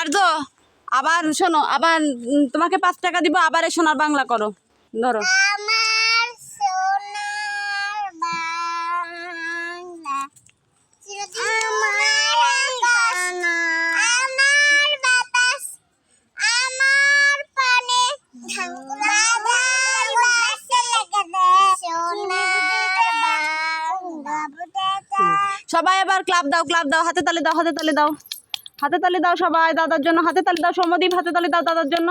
আর তো আবার শোনো আবার তোমাকে পাঁচ টাকা দিব আবার এই সোনার বাংলা করো। ধরো। দে সবাই আবার ক্লাব দাও ক্লাব দাও হাতে তালি দাও হাতে তালি দাও। হাতে তালি দাও সবাই দাদার জন্য হাতে তালি দাও। সমদীপ হাতে তালি দাও দাদার জন্য।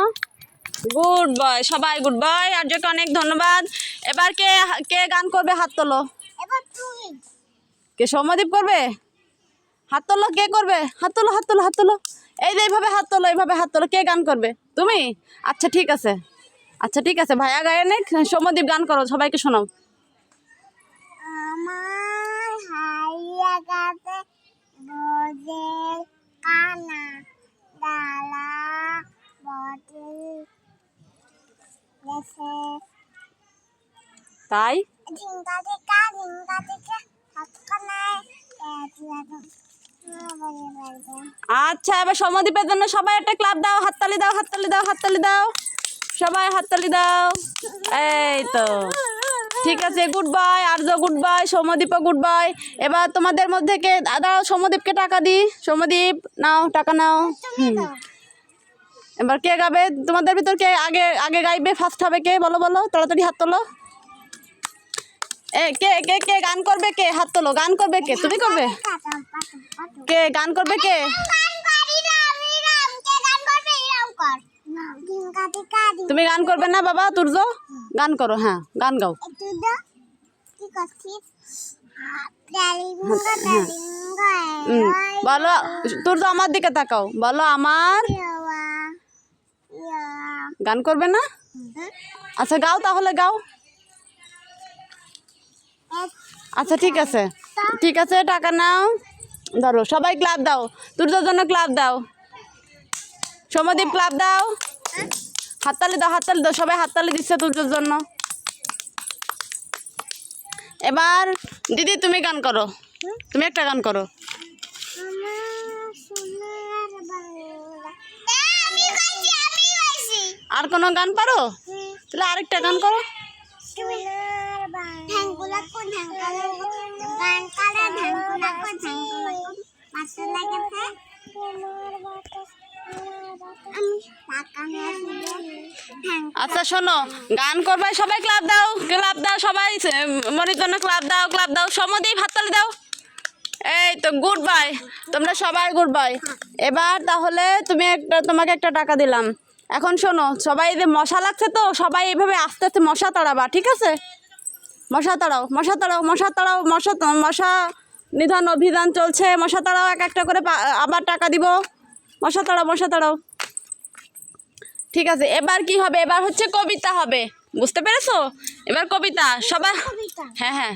গুড বয় সবাই গুড বয় আর আর্যকে অনেক ধন্যবাদ। এবার কে কে গান করবে? হাত তোলো। কে সৌম্যদীপ করবে? হাত তোলো কে করবে? হাত তোলো হাত তোলো হাত তোলো। এই যে এইভাবে হাত তোলো এইভাবে হাত তোলো। কে গান করবে? তুমি? আচ্ছা ঠিক আছে। আচ্ছা ঠিক আছে। ভাইয়া গায়ে নেই সৌম্যদীপ গান করো সবাইকে শোনাও। আমার হাইয়া গাছে ডালা বটে তাই ঝিঙ্গা ঝিঙ্গা ঝিঙ্গা আচ্ছা এবার সৌম্যদীপের জন্য সবাই একটা ক্লাব দাও হাততালি দাও হাততালি দাও হাততালি দাও। সবাই হাততালি দাও। এই তো। ঠিক আছে good bye Arya good bye সৌম্যদীপও good bye এবার তোমাদের মধ্যে কে দাঁড়াও, সৌম্যদীপকে টাকা দিই। সৌম্যদীপ, নাও, টাকা নাও। এবার কে গাবে? তোমাদের ভিতর কে আগে আগে গাইবে ফার্স্ট হবে কে? বলো বলো, তাড়াতাড়ি হাত তোলো। এ, কে কে কে, গান করবে কে? হাত তোলো, গান করবে কে? তুমি করবে? কে, গান করবে কে? তুমি গান করবে না বাবা তুর্য? গান করো হ্যাঁ গান গাও। হুম বলো তুর্য আমার দিকে তাকাও। বলো আমার? গান করবে না? আচ্ছা গাও তাহলে গাও। আচ্ছা ঠিক আছে। ঠিক আছে টাকা নাও। ধরো সবাই ক্লাব দাও। তুর্যর জন্য ক্লাব দাও। সমদীপ ক্লাব দাও। হাততালি দাও হাততালি দাও, সবাই হাততালি দিচ্ছে তুর্যর জন্য। এবার, দিদি, তুমি গান করো। তুমি একটা গান করো। আর কোনো গান পারো? তাহলে আরেকটা গান করো। গান নিয়ে আচ্ছা শোনো, গান করবে, সবাই ক্লাব দাও ক্লাব দাও সবাই মরির জন্য ক্লাব দাও ক্লাব দাও। সমদীপ হাততালি দাও। এই তো গুড বাই তোমরা সবাই গুড বাই এবার তাহলে তুমি একটা, তোমাকে একটা টাকা দিলাম। এখন শোনো, সবাই যে মশা লাগছে তো, সবাই এইভাবে আস্তে আস্তে মশা তাড়াবা, ঠিক আছে? মশা তাড়াও মশা তাড়াও মশা তাড়াও, মশা মশা নিধন অভিযান চলছে, মশা তাড়াও, এক একটা করে আবার টাকা দিব। মশা তাড়াও মশা তাড়াও ঠিক আছে এবার কি হবে? এবার হচ্ছে কবিতা হবে। বুঝতে পেরেছ? এবার কবিতা সবার হ্যাঁ হ্যাঁ।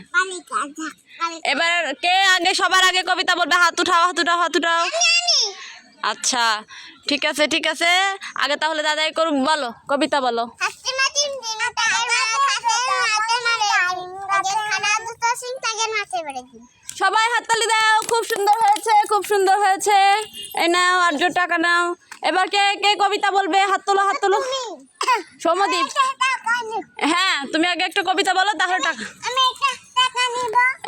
এবার কে আগে সবার আগে কবিতা বলবে? হাত উঠাও হাত উঠাও হাত উঠাও। আচ্ছা ঠিক আছে ঠিক আছে। আগে তাহলে দাদাই করুক বলো কবিতা বলো। সবাই হাততালি দাও খুব সুন্দর হয়েছে খুব সুন্দর হয়েছে। এই নাও আর্য টাকা নাও। এবার কে কে কবিতা বলবে? হাত তোলো হাত তোলো। সৌমদীপ হ্যাঁ তুমি আগে একটা কবিতা বলো তাহলে টাকা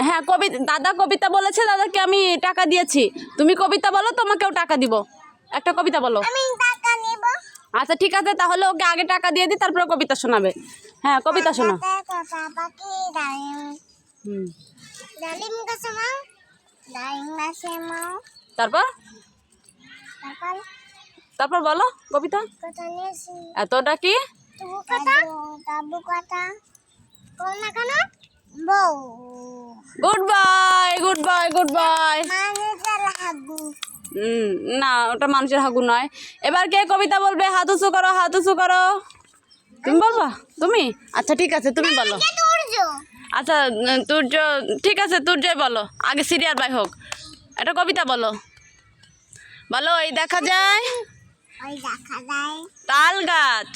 হ্যাঁ কবি দাদা কবিতা বলেছে দাদাকে আমি টাকা দিয়েছি। তুমি কবিতা বলো তোমাকেও টাকা দিব। একটা কবিতা বলো। আচ্ছা ঠিক আছে তাহলে ওকে আগে টাকা দিয়ে দিই তারপরে কবিতা শোনাবে। হ্যাঁ কবিতা শোনো। মাও তারপর? তারপর বলো কবিতা। এতটা কি? Good bye good bye good bye. না ওটা মানুষের হাগু নয়। এবার কে কবিতা বলবে? হাত উঁচু করো হাত উঁচু করো। তুমি বলবা? তুমি? আচ্ছা ঠিক আছে তুমি বলো। আচ্ছা তুর্য ঠিক আছে তুর্যই বলো। আগে সিরিয়াল বাই হোক। একটা কবিতা বলো। বলো এই দেখা যায়? ওই দেখা যায়। তাল গাছ।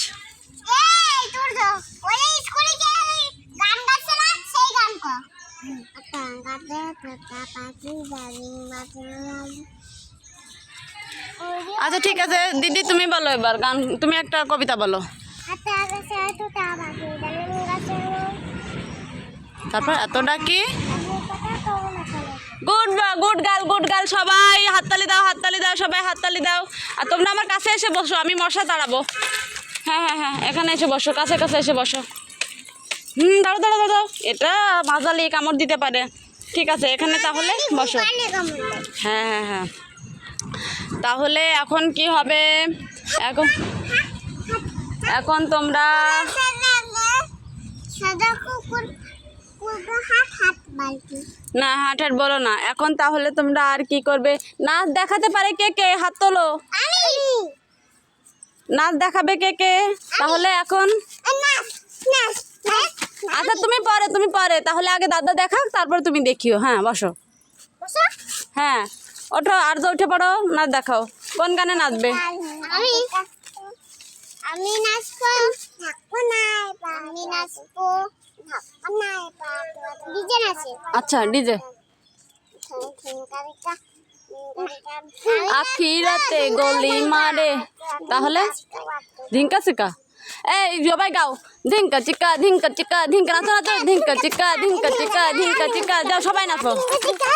আচ্ছা ঠিক আছে দিদি তুমি বলো এবার গান তুমি একটা কবিতা বলো। তারপর এতটা কি আমি কথা কব না চলে good good girl good girl, সবাই হাততালি দাও হাততালি দাও, সবাই হাততালি দাও। আর তোমরা আমার কাছে এসে বসো, আমি মশা তাড়াবো। হ্যাঁ হ্যাঁ হ্যাঁ এখানে এসে বসো, কাছে কাছে এসে বসো। হুম দাঁড়ো দাঁড়ো দাঁড়ো এটা মাজালি কামড় দিতে পারে। ঠিক আছে, এখানে তাহলে বসো। হ্যাঁ হ্যাঁ হ্যাঁ। তাহলে এখন কি হবে? এখন এখন তোমরা সাদা কুকুর হাত হাত বালতি। না, হাট হাট বলো না। এখন তাহলে তোমরা আর কি করবে? নাচ দেখাতে পারে কে কে? হাত তোলো। নাচ দেখাবে কে কে? তাহলে এখন? আচ্ছা তুমি পরে তুমি পরে। তাহলে আগে দাদা দেখাক, তারপরে তুমি দেখিও। হ্যাঁ বসো। হ্যাঁ ওঠো, আর তো উঠে পড়ো, নাচ দেখাও। কোন গানে নাচবে? আমি নাচবো নাই আমি নাচবো। আচ্ছা ডিজে আখিরাতে গলি মারে তাহলে ধিঙ্কা চিকা এই সবাই গাও ধিঙ্কা চিকা ধিঙ্কা চিকা ধিঙ্কা নাচো নাচো ধিঙ্কা চিকা ধিঙ্কা চিকা ধিঙ্কা চিকা যাও সবাই নাচো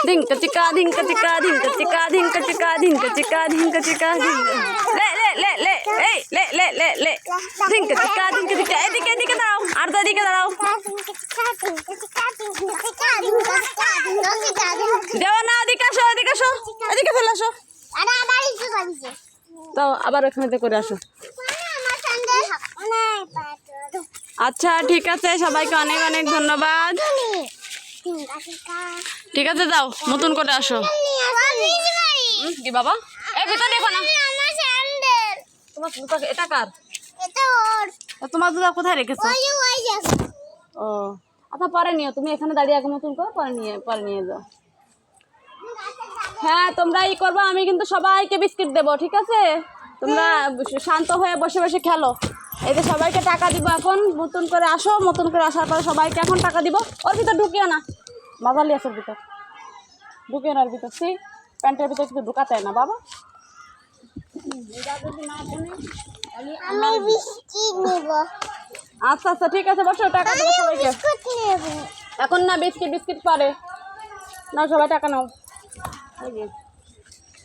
ধিঙ্কা চিকা ধিঙ্কা চিকা ধিঙ্কা চিকা ধিঙ্কা চিকা ধিঙ্কা চিকা ধিঙ্কা চিকা ধিঙ্কা লে লে লে লে এই লে লে লে লে ধিঙ্কা চিকা ধিঙ্কা চিকা এদিকে এদিকে দাঁড়াও আর তো এদিকে দাঁড়াও দেওয়া না এদিকে আসো এদিকে আসো এদিকে চলে আসো। তাও আবার ওখানে করে আসো। আচ্ছা ঠিক আছে সবাইকে অনেক অনেক ধন্যবাদ। ঠিক আছে যাও নতুন করে আসো। কি বাবা? এই ভিতর দেখো না। তোমার জুতা এটা কার? তোমার জুতা কোথায় রেখেছো? ও। আচ্ছা পরে নিও। তুমি এখানে দাঁড়িয়ে আগে নতুন করো পরে নিয়ে পরে নিয়ে যাও। হ্যাঁ তোমরা ই করব, আমি কিন্তু সবাইকে বিস্কিট দেবো, ঠিক আছে? তোমরা শান্ত হয়ে বসে বসে খেলো। যে সবাইকে টাকা দিব এখন, নতুন করে আসো, নতুন করে আসার পরে সবাইকে এখন টাকা দিব। ওর ভিতর ঢুকিও না। বাজালি আছে ওর ভিতর। ঢুকিও না ওর ভিতর সি প্যান্টের ভিতর কিন্তু ঢুকাতে না, বাবা। আমি বিস্কিট নেব। আচ্ছা আচ্ছা ঠিক আছে বসো টাকা দেবো সবাইকে। এখন না বিস্কিট বিস্কিট পরে। নাও সবাই টাকা নাও। এই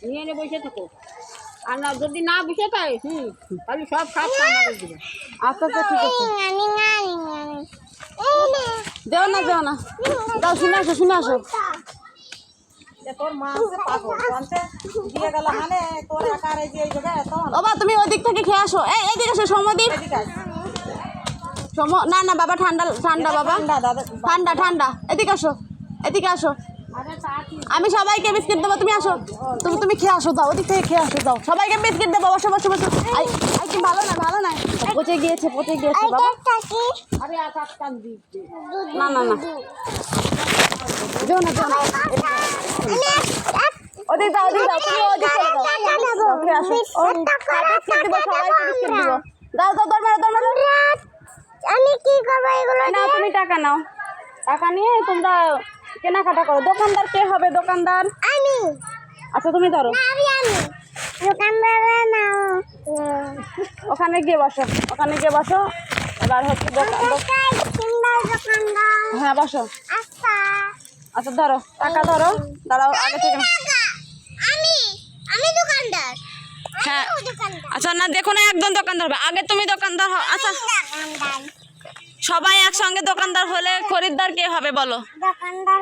নিয়ে এনে বসে থাকো। আর না যদি না বসে পাই হুম তাহলে সব খাপ আমাদের দিবে। আচ্ছা আচ্ছা ঠিক আছে। দেও না দেও না। দাও শুনে আসো শুনে আসো। তোর মা আছে পাগল দিয়ে গেল মানে তোর আকারে যে এই জায়গায় এত বাবা তুমি ওই দিক থেকে খেয়ে আসো। এই এদিকে আসো সমদ্বীপ সম না না বাবা ঠান্ডা ঠান্ডা বাবা। ঠান্ডা ঠান্ডা এদিকে আসো এদিকে আসো। আমি সবাইকে বিস্কিট দেবো তুমি আসো। তুমি তুমি খেয়ে আসো দাও ওদিক থেকে খেয়ে আসো দাও সবাইকে বিস্কিট দেবো বসো বসো বসো। কি ভালো না ভালো না? পচে গিয়েছে পচে গিয়েছে বাবা। না না না। দেও না দেও না। ওদিক দাও ওদিক দাও তুমি ওদিক দাও, খেয়ে আসো। সবাইকে বিস্কিট দেবো। দাও দাও দর মারো দর মারো। আমি কি করব এগুলো না তুমি টাকা নাও। টাকা নিয়ে তোমরা কেনাকাটা করো। দোকানদার কে হবে দোকানদার? আমি। আচ্ছা তুমি ধরো। আমি আমি। দোকানদারে নাও। ওখানে গিয়ে বসো। ওখানে গিয়ে বসো। এবার হচ্ছে সুন্দর দোকানদার। হ্যাঁ বসো। আচ্ছা। আচ্ছা ধরো। টাকা ধরো। দাঁড়াও আগে থেকে আমি আমি দোকানদার। হ্যাঁ। আচ্ছা না দেখো না একদম দোকানদার হবে। আগে তুমি দোকানদার হও। আচ্ছা সবাই একসঙ্গে দোকানদার হলে খরিদ্দার কে হবে বলো? দোকানদার